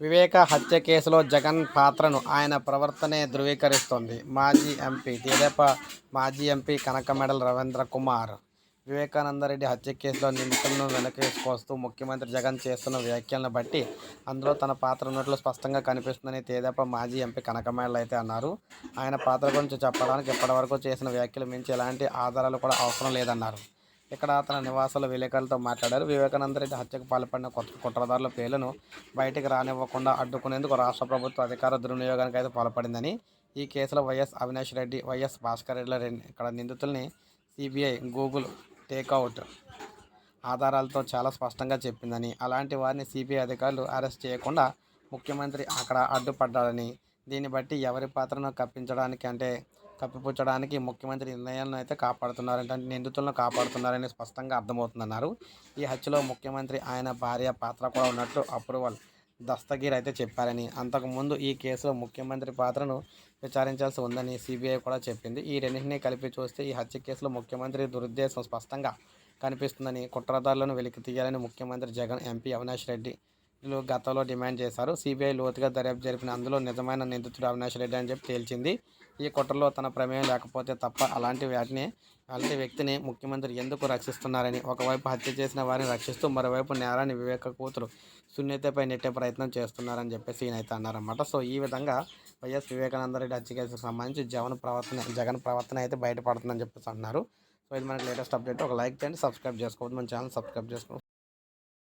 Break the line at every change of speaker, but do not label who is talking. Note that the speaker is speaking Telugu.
వివేక హత్య కేసులో జగన్ పాత్రను ఆయన ప్రవర్తనే ధృవీకరిస్తోంది. మాజీ ఎంపీ తెదేపా మాజీ ఎంపీ కనకమెడల రవీంద్ర కుమార్. వివేకానందరెడ్డి హత్య కేసులో నిందితులను వెనకేసుకొస్తూ ముఖ్యమంత్రి జగన్ చేస్తున్న వ్యాఖ్యలను బట్టి అందులో తన పాత్ర ఉన్నట్లు స్పష్టంగా కనిపిస్తుందని తేదేప మాజీ ఎంపీ కనకమేడల అయితే అన్నారు. ఆయన పాత్ర గురించి చెప్పడానికి ఇప్పటివరకు చేసిన వ్యాఖ్యలు మించి ఎలాంటి ఆధారాలు కూడా అవసరం లేదన్నారు. ఇక్కడ తన నివాసంలో విలేకరులతో మాట్లాడారు. వివేకానంద రెడ్డి హత్యకు పాల్పడిన కొత్త కుట్రదారుల పేర్లను బయటికి రానివ్వకుండా అడ్డుకునేందుకు రాష్ట్ర ప్రభుత్వ అధికార దుర్వినియోగానికి అయితే పాల్పడిందని ఈ కేసులో వైఎస్ అవినాష్ రెడ్డి వైఎస్ భాస్కర్ రెడ్డి ఇక్కడ నిందితుల్ని సిబిఐ గూగుల్ టేక్అవుట్ ఆధారాలతో చాలా స్పష్టంగా చెప్పిందని అలాంటి వారిని సిబిఐ అధికారులు అరెస్ట్ చేయకుండా ముఖ్యమంత్రి అక్కడ అడ్డుపడ్డారని దీన్ని బట్టి ఎవరి పాత్రను కప్పించడానికి అంటే కప్పిపుచ్చడానికి ముఖ్యమంత్రి నిర్ణయాలను అయితే కాపాడుతున్నారంటే నిందితులను కాపాడుతున్నారని స్పష్టంగా అర్థమవుతుందన్నారు. ఈ హత్యలో ముఖ్యమంత్రి ఆయన భార్య పాత్ర కూడా ఉన్నట్లు అప్రూవల్ దస్తగీర్ అయితే చెప్పారని. అంతకుముందు ఈ కేసులో ముఖ్యమంత్రి పాత్రను విచారించాల్సి ఉందని సిబిఐ కూడా చెప్పింది. ఈ రెండింటినీ కలిపి చూస్తే ఈ హత్య కేసులో ముఖ్యమంత్రి దురుద్దేశం స్పష్టంగా కనిపిస్తుందని కుట్రదారులను వెలికి తీయాలని ముఖ్యమంత్రి జగన్ ఎంపీ అవినాష్ రెడ్డి లు గతంలో డిమాండ్ చేశారు. సిబిఐ లోతుగా దర్యాప్తు జరిపిన అందులో నిజమైన నిందితుడు అవినాష్ రెడ్డి అని చెప్పి తేల్చింది. ఈ కుట్రలో తన ప్రమేయం లేకపోతే తప్ప అలాంటి వాటిని అలాంటి వ్యక్తిని ముఖ్యమంత్రి ఎందుకు రక్షిస్తున్నారని ఒకవైపు హత్య చేసిన వారిని రక్షిస్తూ మరోవైపు నేరాన్ని వివేక కూతురు సున్నితపై నెట్టే ప్రయత్నం చేస్తున్నారని చెప్పేసి ఈయన అయితే అన్నారన్నమాట. సో ఈ విధంగా వైఎస్ వివేకానంద రెడ్డి హత్య కేసుకు సంబంధించి జగన్ ప్రవర్తన జగన్ ప్రవర్తన అయితే బయటపడుతుందని చెప్పేసి అన్నారు. సో ఇది మనకి లేటెస్ట్ అప్డేట్. ఒక లైక్ చేయండి సబ్స్క్రైబ్ చేసుకోవద్దు. మన ఛానల్ సబ్స్క్రైబ్ చేసుకోండి